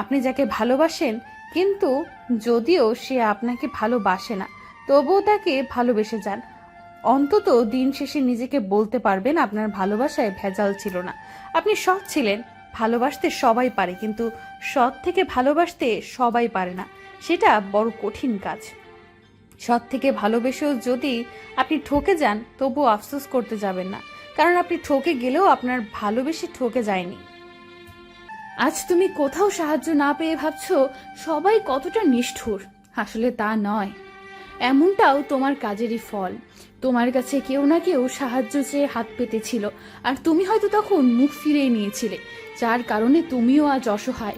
আপনি যাকে ভালোবাসেন, কিন্তু যদিও সে আপনাকে ভালোবাসে না, তবুও তাকে ভালোবেসে যান। অন্তত দিন শেষে নিজেকে বলতে পারবেন, আপনার ভালোবাসায় ভেজাল ছিল না। আপনি সৎ ছিলেন, ভালোবাসতে সবাই পারে, কিন্তু সৎ থেকে ভালোবাসতে সবাই পারে না, সেটা বড় কঠিন কাজ। সৎ থেকে ভালোবেসেও যদি আপনি ঠকে যান, তবুও আফসোস করতে যাবেন না, কারণ আপনি ঠকে গেলেও আপনার ভালোবেসে ঠকে যায়নি। আজ তুমি কোথাও সাহায্য না পেয়ে ভাবছ সবাই কতটা নিষ্ঠুর। আসলে তা নয়। এমনটাও তোমার কাজেরই ফল। তোমার কাছে কেউ না কেউ সাহায্য চেয়ে হাত পেতেছিল। আর তুমি হয়তো তখন মুখ ফিরিয়ে নিয়েছিলে। যার কারণে তুমিও আজ অসহায়।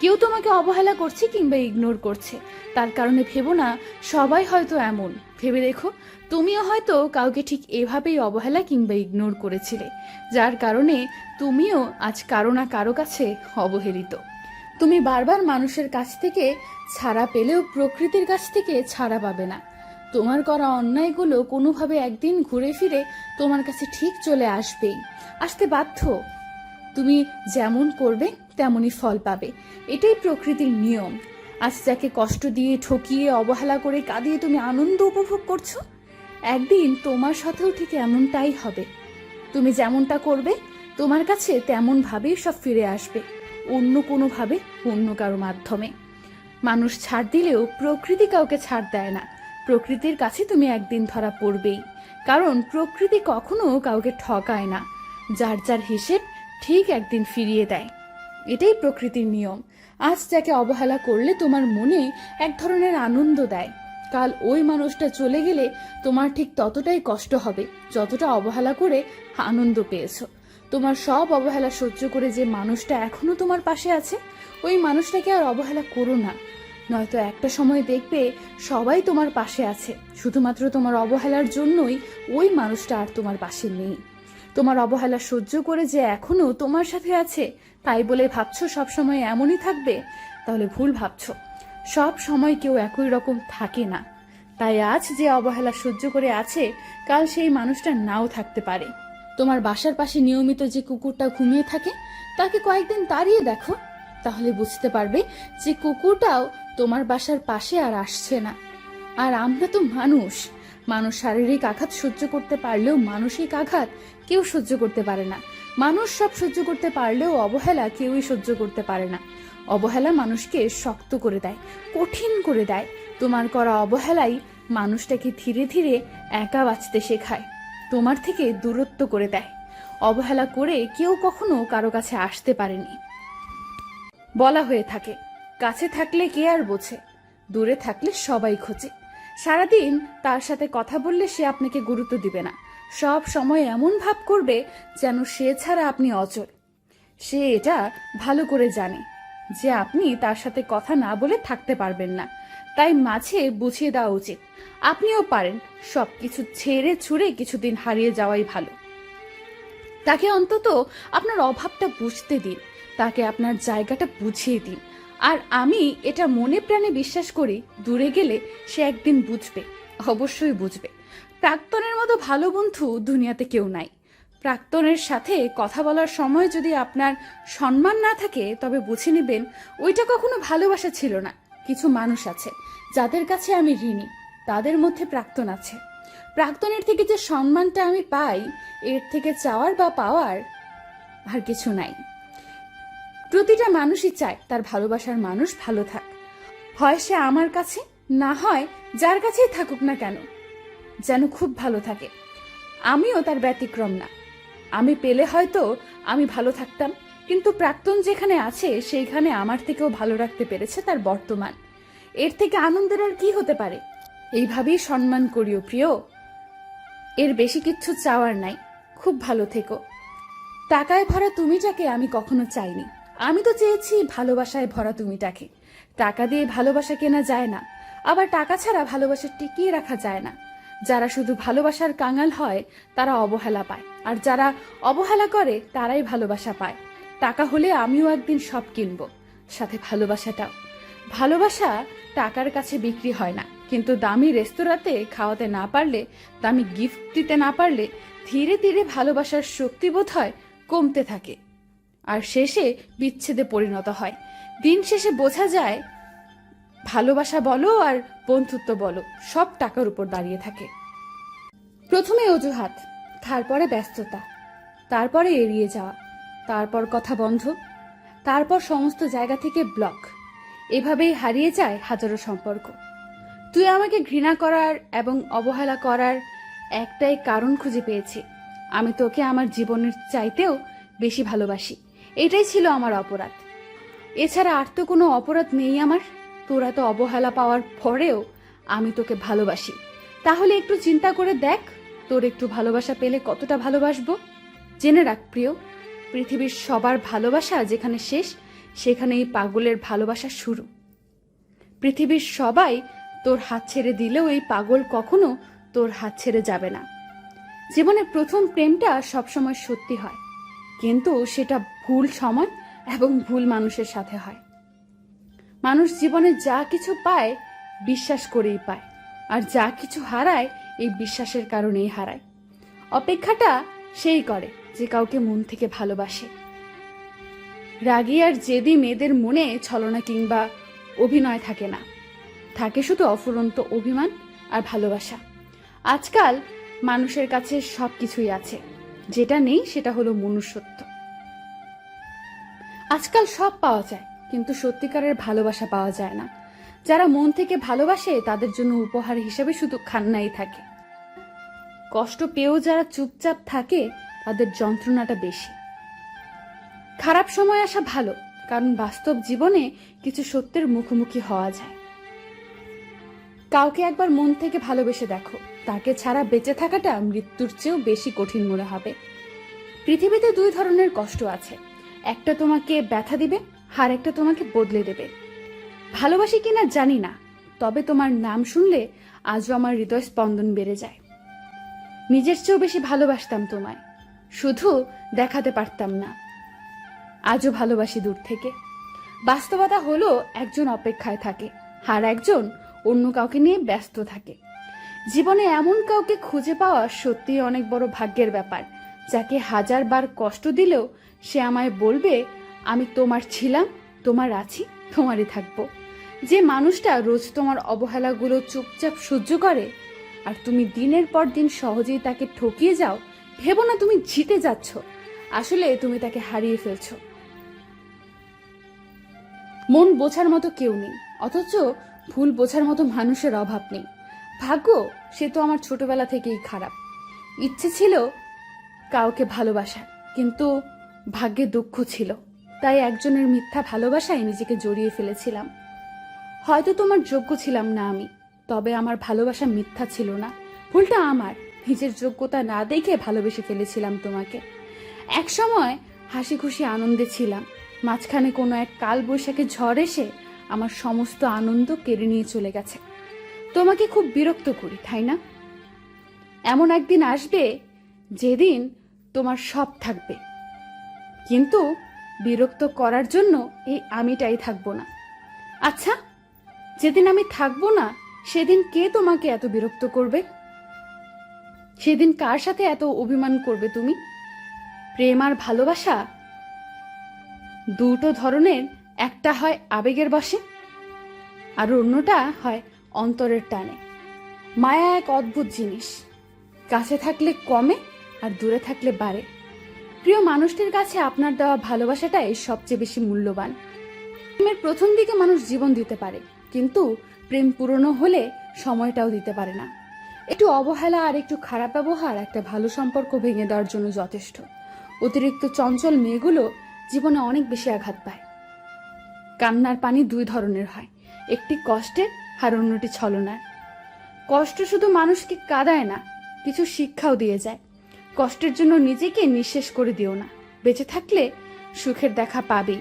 কেউ তোমাকে অবহেলা করছে কিংবা ইগনোর করছে। তার কারণে ভেবো না, সবাই হয়তো এমন। ভেবে দেখো, তুমিও হয়তো কাউকে ঠিক এভাবেই অবহেলা কিংবা ইগনোর করেছিলে, যার কারণে তুমিও আজ কারও না কারও কাছে অবহেলিত। তুমি বারবার মানুষের কাছ থেকে ছাড়া পেলেও প্রকৃতির কাছ থেকে ছাড়া পাবে না। তোমার করা অন্যায়গুলো কোনোভাবে একদিন ঘুরে ফিরে তোমার কাছে ঠিক চলে আসবেই। আসতে বাধ্য। তুমি যেমন করবে তেমনই ফল পাবে। এটাই প্রকৃতির নিয়ম। আজ যাকে কষ্ট দিয়ে ঠকিয়ে অবহেলা করে কাঁদিয়ে তুমি আনন্দ উপভোগ করছ? একদিন তোমার সাথেও ঠিক এমনটাই হবে। তুমি যেমনটা করবে, তোমার কাছে তেমন ভাবেই সব ফিরে আসবে, অন্য কোনোভাবে অন্য কারও মাধ্যমে। মানুষ ছাড় দিলেও প্রকৃতি কাউকে ছাড় দেয় না। প্রকৃতির কাছে তুমি একদিন ধরা পড়বেই। কারণ প্রকৃতি কখনো কাউকে ঠকায় না। যার যার হিসেব ঠিক একদিন ফিরিয়ে দেয়। এটাই প্রকৃতির নিয়ম। আজ যাকে অবহেলা করলে তোমার মনে এক ধরনের আনন্দ দেয়। কাল ওই মানুষটা চলে গেলে তোমার ঠিক ততটাই কষ্ট হবে, যতটা অবহেলা করে আনন্দ পেয়েছ। তোমার সব অবহেলা সহ্য করে যে মানুষটা এখনও তোমার পাশে আছে, ওই মানুষটাকে আর অবহেলা করো না। নয়তো একটা সময় দেখবে সবাই তোমার পাশে আছে, শুধুমাত্র তোমার অবহেলার জন্যই ওই মানুষটা আর তোমার পাশে নেই। তোমার অবহেলা সহ্য করে যে এখনও তোমার সাথে আছে তাই বলে ভাবছ সব সময় এমনই থাকবে? তাহলে ভুল ভাবছ। সব সময় কেউ একই রকম থাকে না। তাই আজ যে অবহেলা সহ্য করে আছে, কাল সেই মানুষটা নাও থাকতে পারে। তোমার বাসার পাশে নিয়মিত যে কুকুরটা ঘুমিয়ে থাকে, তাকে কয়েকদিন তাড়িয়ে দেখো। তাহলে বুঝতে পারবে যে কুকুরটাও তোমার বাসার পাশে আর আসছে না। আর আমরা তো মানুষ। মানুষ শারীরিক আঘাত সহ্য করতে পারলেও মানসিক আঘাত কেউ সহ্য করতে পারে না। মানুষ সব সহ্য করতে পারলেও অবহেলা কেউই সহ্য করতে পারে না। অবহেলা মানুষকে শক্ত করে দেয়, কঠিন করে দেয়। তোমার করা অবহেলাই মানুষটাকে ধীরে ধীরে একা বাঁচতে শেখায়, তোমার থেকে দূরত্ব করে দেয়। অবহেলা করে কেউ কখনো কারও কাছে আসতে পারেনি। বলা হয়ে থাকে, কাছে থাকলে কে আর বোঝে? দূরে থাকলে সবাই খোঁজে। সারাদিন তার সাথে কথা বললে সে আপনাকে গুরুত্ব দিবে না। সব সময় এমন ভাব করবে যেন সে ছাড়া আপনি অচল। সে এটা ভালো করে জানে যে আপনি তার সাথে কথা না বলে থাকতে পারবেন না। তাই মাঝে বুঝিয়ে দেওয়া উচিত, আপনিও পারেন সব কিছু ছেড়ে ছুড়ে কিছুদিন হারিয়ে যাওয়াই ভালো। তাকে অন্তত আপনার অভাবটা বুঝতে দিন, তাকে আপনার জায়গাটা বুঝিয়ে দিন। আর আমি এটা মনে প্রাণে বিশ্বাস করি, দূরে গেলে সে একদিন বুঝবে, অবশ্যই বুঝবে। প্রাক্তনের মতো ভালো বন্ধু দুনিয়াতে কেউ নাই। প্রাক্তনের সাথে কথা বলার সময় যদি আপনার সম্মান না থাকে, তবে বুঝে নেবেন ওইটা কখনো ভালোবাসা ছিল না। কিছু মানুষ আছে, যাদের কাছে আমি ঋণী, তাদের মধ্যে প্রাক্তন আছে। প্রাক্তনের থেকে যে সম্মানটা আমি পাই, এর থেকে চাওয়ার বা পাওয়ার আর কিছু নাই। প্রতিটা মানুষই চায় তার ভালোবাসার মানুষ ভালো থাক। হয় সে আমার কাছে, না হয় যার কাছেই থাকুক না কেন। যেন খুব ভালো থাকে। আমিও তার ব্যতিক্রম না। আমি পেলে হয়তো আমি ভালো থাকতাম, কিন্তু প্রাক্তন যেখানে আছে, সেইখানে আমার থেকেও ভালো রাখতে পেরেছে তার বর্তমান। এর থেকে আনন্দের আর কি হতে পারে? এইভাবেই সম্মান করিও প্রিয়। এর বেশি কিচ্ছু চাওয়ার নাই। খুব ভালো থেকো। টাকায় ভরা তুমিটাকে আমি কখনো চাইনি। আমি তো চেয়েছি ভালোবাসায় ভরা তুমিটাকে। টাকা দিয়ে ভালোবাসা কেনা যায় না। আবার টাকা ছাড়া ভালোবাসা টিকিয়ে রাখা যায় না। যারা শুধু ভালোবাসার কাঙাল হয়, তারা অবহেলা পায়। আর যারা অবহেলা করে, তারাই ভালোবাসা পায়। টাকা হলে আমিও একদিন সব কিনবো। সাথে ভালোবাসাটাও। ভালোবাসা টাকার কাছে বিক্রি হয় না। কিন্তু দামি রেস্তোরাঁতে খাওয়াতে না পারলে, দামি গিফট দিতে না পারলে, ধীরে ধীরে ভালোবাসার শক্তি বোধ হয় কমতে থাকে। আর শেষে বিচ্ছেদে পরিণত হয়। দিন শেষে বোঝা যায় ভালোবাসা বলো আর বন্ধুত্ব বলো, সব টাকার উপর দাঁড়িয়ে থাকে। প্রথমে অজুহাত, তারপরে ব্যস্ততা, তারপরে এড়িয়ে যাওয়া, তারপর কথা বন্ধ, তারপর সমস্ত জায়গা থেকে ব্লক এভাবেই হারিয়ে যায় হাজারো সম্পর্ক। তুই আমাকে ঘৃণা করার এবং অবহেলা করার একটাই কারণ খুঁজে পেয়েছি। আমি তোকে আমার জীবনের চাইতেও বেশি ভালোবাসি। এটাই ছিল আমার অপরাধ। এছাড়া আর তো কোনো অপরাধ নেই আমার। তোরা তো অবহেলা পাওয়ার পরেও আমি তোকে ভালোবাসি। তাহলে একটু চিন্তা করে দেখ, তোর একটু ভালোবাসা পেলে কতটা ভালোবাসবো। জেনে রাখ প্রিয়, পৃথিবীর সবার ভালোবাসা যেখানে শেষ, সেখানেই পাগলের ভালোবাসা শুরু। পৃথিবীর সবাই তোর হাত ছেড়ে দিলেও এই পাগল কখনো তোর হাত ছেড়ে যাবে না। জীবনের প্রথম প্রেমটা সবসময় সত্যি হয়, কিন্তু সেটা ভুল সময় এবং ভুল মানুষের সাথে হয়। মানুষ জীবনে যা কিছু পায়, বিশ্বাস করেই পায়। আর যা কিছু হারায়, এই বিশ্বাসের কারণেই হারায়। অপেক্ষাটা সেই করে যে কাউকে মন থেকে ভালোবাসে। রাগী আর জেদি মেয়েদের মনে ছলনা কিংবা অভিনয় থাকে না। থাকে শুধু অফুরন্ত অভিমান আর ভালোবাসা। আজকাল মানুষের কাছে সব কিছুই আছে। যেটা নেই সেটা হলো মনুষ্যত্ব। আজকাল সব পাওয়া যায়। কিন্তু সত্যিকারের ভালোবাসা পাওয়া যায় না। যারা মন থেকে ভালোবাসে, তাদের জন্য উপহার হিসেবে শুধু খান্নাই থাকে। কষ্ট পেয়েও যারা চুপচাপ থাকে, তাদের যন্ত্রণাটা বেশি। খারাপ সময় আসা ভালো, কারণ বাস্তব জীবনে কিছু সত্যের মুখোমুখি হওয়া যায়। কাউকে একবার মন থেকে ভালোবেসে দেখো, তাকে ছাড়া বেঁচে থাকাটা মৃত্যুর চেয়েও বেশি কঠিন মনে হবে। পৃথিবীতে দুই ধরনের কষ্ট আছে। একটা তোমাকে ব্যথা দিবে আর একটা তোমাকে বদলে দেবে। ভালোবাসি কিনা জানি না, তবে তোমার নাম শুনলে আজও আমার হৃদয় স্পন্দন বেড়ে যায়। নিজের চেয়েও বেশি ভালোবাসতাম তোমায়, শুধু দেখাতে পারতাম না। আজও ভালোবাসি দূর থেকে। বাস্তবতা হলো একজন অপেক্ষায় থাকে, আর একজন অন্য কাউকে নিয়ে ব্যস্ত থাকে। জীবনে এমন কাউকে খুঁজে পাওয়া সত্যি অনেক বড় ভাগ্যের ব্যাপার, যাকে হাজার বার কষ্ট দিলেও সে আমায় বলবে আমি তোমার ছিলাম, তোমার আছি, তোমারই থাকব। যে মানুষটা রোজ তোমার অবহেলাগুলো চুপচাপ সহ্য করে, আর তুমি দিনের পর দিন সহজেই তাকে ঠকিয়ে যাও, ভেবো না তুমি জিতে যাচ্ছ। আসলে তুমি তাকে হারিয়ে ফেলছো। মন বোঝার মতো কেউ নেই, অথচ ভুল বোঝার মতো মানুষের অভাব নেই। ভাগ্য, সে তো আমার ছোটবেলা থেকেই খারাপ। ইচ্ছে ছিল কাউকে ভালোবাসার, কিন্তু ভাগ্যে দুঃখ ছিল। তাই একজনের মিথ্যা ভালোবাসায় নিজেকে জড়িয়ে ফেলেছিলাম। হয়তো তোমার যোগ্য ছিলাম না আমি, তবে আমার ভালোবাসা মিথ্যা ছিল না। ভুলটা আমার, নিজের যোগ্যতা না দেখে ভালোবেসে ফেলেছিলাম তোমাকে। এক সময় হাসি খুশি আনন্দে ছিলাম, মাঝখানে কোনো এক কাল বৈশাখে ঝড় এসে আমার সমস্ত আনন্দ কেড়ে নিয়ে চলে গেছে। তোমাকে খুব বিরক্ত করি, তাই না? এমন একদিন আসবে যেদিন তোমার সব থাকবে। কিন্তু বিরক্ত করার জন্য এই আমিটাই থাকব না। আচ্ছা যেদিন আমি থাকব না, সেদিন কে তোমাকে এত বিরক্ত করবে? সেদিন কার সাথে এত অভিমান করবে তুমি? প্রেম আর ভালোবাসা দুটো ধরনের, একটা হয় আবেগের বসে আর অন্যটা হয় অন্তরের টানে। মায়া এক অদ্ভুত জিনিস। কাছে থাকলে কমে আর দূরে থাকলে বাড়ে। প্রিয় মানুষটির কাছে আপনার দেওয়া ভালোবাসাটাই সবচেয়ে বেশি মূল্যবান। প্রেমের প্রথম দিকে মানুষ জীবন দিতে পারে, কিন্তু প্রেম পুরনো হলে সময়টাও দিতে পারে না। একটু অবহেলা আর একটু খারাপ ব্যবহার একটা ভালো সম্পর্ক ভেঙে দেওয়ার জন্য যথেষ্ট। অতিরিক্ত চঞ্চল মেয়েগুলো জীবনে অনেক বেশি আঘাত পায়। কান্নার পানি দুই ধরনের হয়, একটি কষ্টের আর অন্যটি ছলনার। কষ্ট শুধু মানুষকে কাঁদায় না, কিছু শিক্ষাও দিয়ে যায়। কষ্টের জন্য নিজেকে নিঃশেষ করে দিও না। বেঁচে থাকলে সুখের দেখা পাবেই।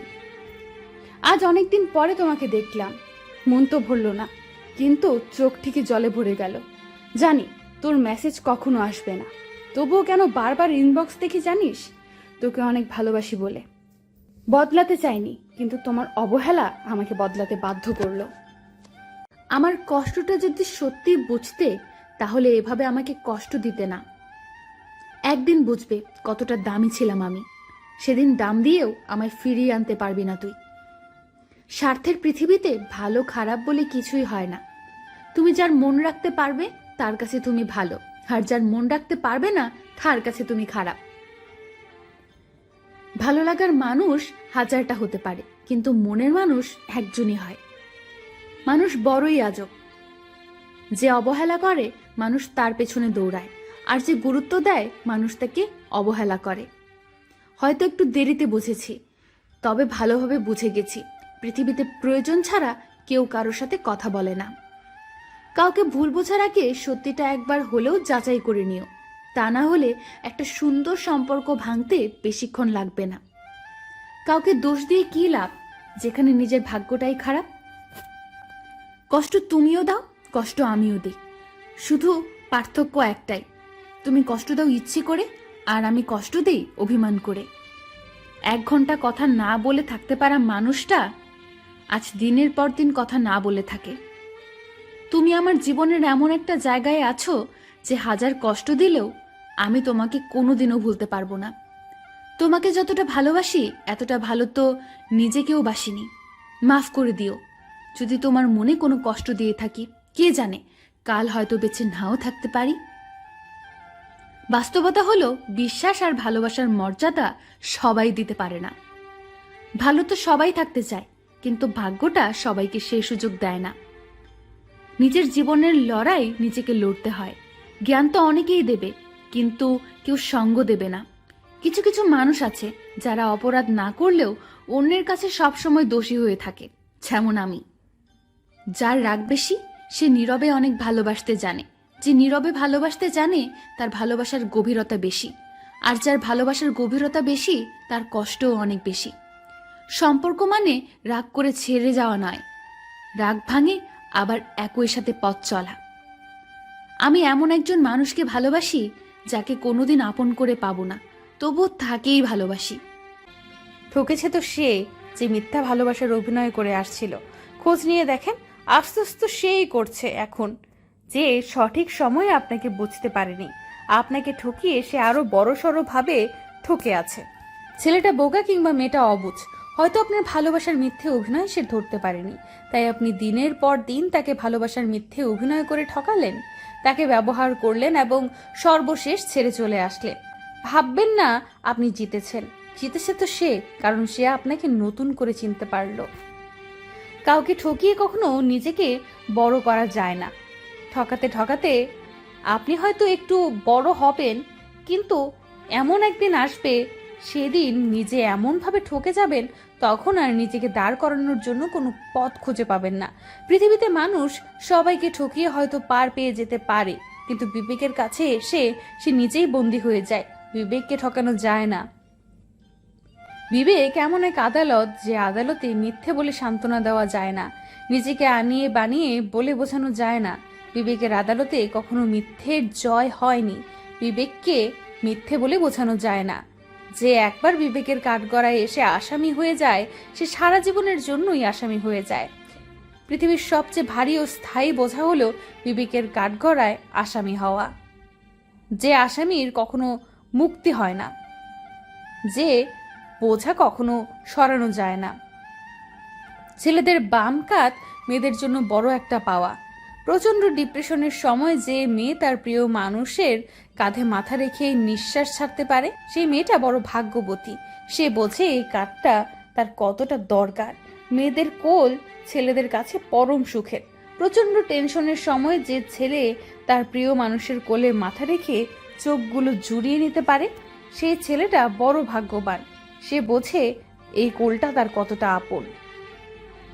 আজ অনেকদিন পরে তোমাকে দেখলাম। মন তো ভরল না, কিন্তু চোখ ঠিকই জলে ভরে গেল। জানি, তোর মেসেজ কখনো আসবে না। তবুও কেন বারবার ইনবক্স দেখি জানিস? তোকে অনেক ভালোবাসি বলে। বদলাতে চাইনি, কিন্তু তোমার অবহেলা আমাকে বদলাতে বাধ্য করল। আমার কষ্টটা যদি সত্যি বুঝতে, তাহলে এভাবে আমাকে কষ্ট দিতে না। একদিন বুঝবে কতটা দামি ছিলাম আমি। সেদিন দাম দিয়েও আমায় ফিরিয়ে আনতে পারবি না তুই। স্বার্থের পৃথিবীতে ভালো খারাপ বলে কিছুই হয় না। তুমি যার মন রাখতে পারবে, তার কাছে তুমি ভালো। আর যার মন রাখতে পারবে না, তার কাছে তুমি খারাপ। ভালো লাগার মানুষ হাজারটা হতে পারে, কিন্তু মনের মানুষ একজনই হয়। মানুষ বড়ই আজব। যে অবহেলা করে, মানুষ তার পেছনে দৌড়ায়। আর যে গুরুত্ব দেয়, মানুষ তাকে অবহেলা করে। হয়তো একটু দেরিতে বুঝেছি, তবে ভালোভাবে বুঝে গেছি, পৃথিবীতে প্রয়োজন ছাড়া কেউ কারোর সাথে কথা বলে না। কাউকে ভুল বোঝার আগে সত্যিটা একবার হলেও যাচাই করে নিও। তা না হলে একটা সুন্দর সম্পর্ক ভাঙতে বেশিক্ষণ লাগবে না। কাউকে দোষ দিয়ে কি লাভ, যেখানে নিজের ভাগ্যটাই খারাপ? কষ্ট তুমিও দাও, কষ্ট আমিও দিই। শুধু পার্থক্য একটাই তুমি কষ্ট দাও ইচ্ছে করে, আর আমি কষ্ট দেই অভিমান করে। এক ঘণ্টা কথা না বলে থাকতে পারা মানুষটা আজ দিনের পর দিন কথা না বলে থাকে। তুমি আমার জীবনের এমন একটা জায়গায় আছো যে হাজার কষ্ট দিলেও আমি তোমাকে কোনোদিনও ভুলতে পারব না। তোমাকে যতটা ভালোবাসি, এতটা ভালো তো নিজেকেও বাসিনি। মাফ করে দিও। যদি তোমার মনে কোনো কষ্ট দিয়ে থাকি, কে জানে, কাল হয়তো বেঁচে নাও থাকতে পারি। বাস্তবতা হলো, বিশ্বাস আর ভালোবাসার মর্যাদা সবাই দিতে পারে না। ভালো তো সবাই থাকতে চায়, কিন্তু ভাগ্যটা সবাইকে সেই সুযোগ দেয় না। নিজের জীবনের লড়াই নিজেকে লড়তে হয়। জ্ঞান তো অনেকেই দেবে, কিন্তু কেউ সঙ্গ দেবে না। কিছু কিছু মানুষ আছে, যারা অপরাধ না করলেও অন্যের কাছে সবসময় দোষী হয়ে থাকে, যেমন আমি। যার রাগ বেশি, সে নীরবে অনেক ভালোবাসতে জানে। যে নীরবে ভালোবাসতে জানে, তার ভালোবাসার গভীরতা বেশি। আর যার ভালোবাসার গভীরতা বেশি, তার কষ্টও অনেক বেশি। সম্পর্ক মানে রাগ করে ছেড়ে যাওয়া নয়। রাগ ভাঙে, আবার একই সাথে পথ চলা। আমি এমন একজন মানুষকে ভালোবাসি, যাকে কোনোদিন আপন করে পাবো না, তবুও তাকেই ভালোবাসি। ঠকেছে তো সে যে মিথ্যা ভালোবাসার অভিনয় করে আসছিল। খোঁজ নিয়ে দেখেন, আফসোস তো সেই করছে এখন। যে সঠিক সময়ে আপনাকে বুঝতে পারেনি। আপনাকে ঠকিয়ে সে আরও বড় সড়ো ভাবে ঠকে আছে। ছেলেটা বোকা কিংবা মেয়েটা অবুঝ। হয়তো আপনার ভালোবাসার মিথ্যে অভিনয় সে ধরতে পারেনি। তাই আপনি দিনের পর দিন তাকে ভালোবাসার মিথ্যে অভিনয় করে ঠকালেন। তাকে ব্যবহার করলেন এবং সর্বশেষ ছেড়ে চলে আসলেন। ভাববেন না আপনি জিতেছেন। জিতেছে তো সে, কারণ সে আপনাকে নতুন করে চিনতে পারল। কাউকে ঠকিয়ে কখনো নিজেকে বড় করা যায় না। ঠকাতে ঠকাতে আপনি হয়তো একটু বড় হবেন, কিন্তু এমন একদিন আসবে, সেদিন নিজে এমনভাবে ঠকে যাবেন, তখন আর নিজেকে দাঁড় করানোর জন্য কোনো পথ খুঁজে পাবেন না। পৃথিবীতে মানুষ সবাইকে ঠকিয়ে হয়তো পার পেয়ে যেতে পারে, কিন্তু বিবেকের কাছে এসে সে নিজেই বন্দী হয়ে যায়। বিবেককে ঠকানো যায় না। বিবেক এমন এক আদালত, যে আদালতে মিথ্যে বলে সান্ত্বনা দেওয়া যায় না। নিজেকে আনিয়ে বানিয়ে বলে বোঝানো যায় না। বিবেকের আদালতে কখনো মিথ্যের জয় হয়নি। বিবেককে মিথ্যে বলে বোঝানো যায় না। যে একবার বিবেকের কাঠগড়ায় এসে আসামি হয়ে যায়, সে সারা জীবনের জন্যই আসামি হয়ে যায়। পৃথিবীর সবচেয়ে ভারী ও স্থায়ী বোঝা হলো বিবেকের কাঠগড়ায় আসামি হওয়া। যে আসামির কখনো মুক্তি হয় না। যে বোঝা কখনো সরানো যায় না। ছেলেদের বাম কাত মেয়েদের জন্য বড় একটা পাওয়া। প্রচণ্ড ডিপ্রেশনের সময় যে মেয়ে তার প্রিয় মানুষের কাঁধে মাথা রেখে নিঃশ্বাস ছাড়তে পারে, সেই মেয়েটা বড় ভাগ্যবতী। সে বোঝে এই কাঠটা তার কতটা দরকার। মেয়েদের কোল ছেলেদের কাছে পরম সুখের। প্রচণ্ড টেনশনের সময় যে ছেলে তার প্রিয় মানুষের কোলে মাথা রেখে চোখগুলো জুড়িয়ে নিতে পারে, সেই ছেলেটা বড় ভাগ্যবান। সে বোঝে এই কোলটা তার কতটা আপন।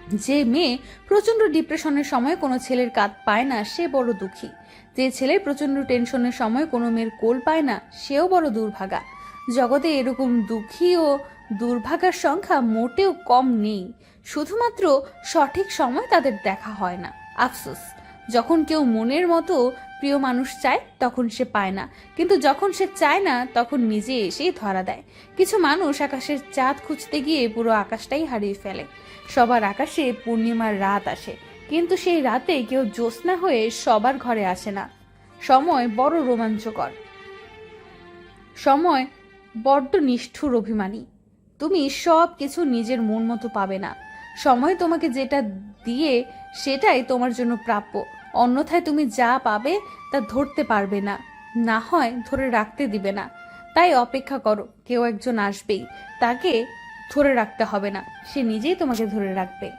যে মেয়ে প্রচণ্ড ডিপ্রেশনের সময় কোনো ছেলের কাঁধ পায় না, সে বড় দুঃখী। যে ছেলে প্রচণ্ড টেনশনের সময় কোনো মেয়ের কোল পায় না, সেও বড় দুর্ভাগা। জগতে এরকম দুঃখী ও দুর্ভাগার সংখ্যা মোটেও কম নেই। শুধুমাত্র সঠিক সময় তাদের দেখা হয় না। আফসোস, যখন কেউ মনের মতো প্রিয় মানুষ চায়, তখন সে পায় না। কিন্তু যখন সে চায় না, তখন নিজে এসেই ধরা দেয়। কিছু মানুষ আকাশের চাঁদ খুঁজতে গিয়ে পুরো আকাশটাই হারিয়ে ফেলে। সবার আকাশে পূর্ণিমার রাত আসে, কিন্তু সেই রাতে কেউ জ্যোৎস্না হয়ে সবার ঘরে আসে না। সময় বড় রোমাঞ্চকর। সময় বড্ড নিষ্ঠুর অভিমানী। তুমি সব কিছু নিজের মন মতো পাবে না। সময় তোমাকে যেটা দিয়ে সেটাই তোমার জন্য প্রাপ্য। অন্যথায় তুমি যা পাবে তা ধরতে পারবে না। না হয় ধরে রাখতে দিবে না। তাই অপেক্ষা করো, কেউ একজন আসবেই। তাকে ধরে রাখতে হবে না। সে নিজেই তোমাকে ধরে রাখবে।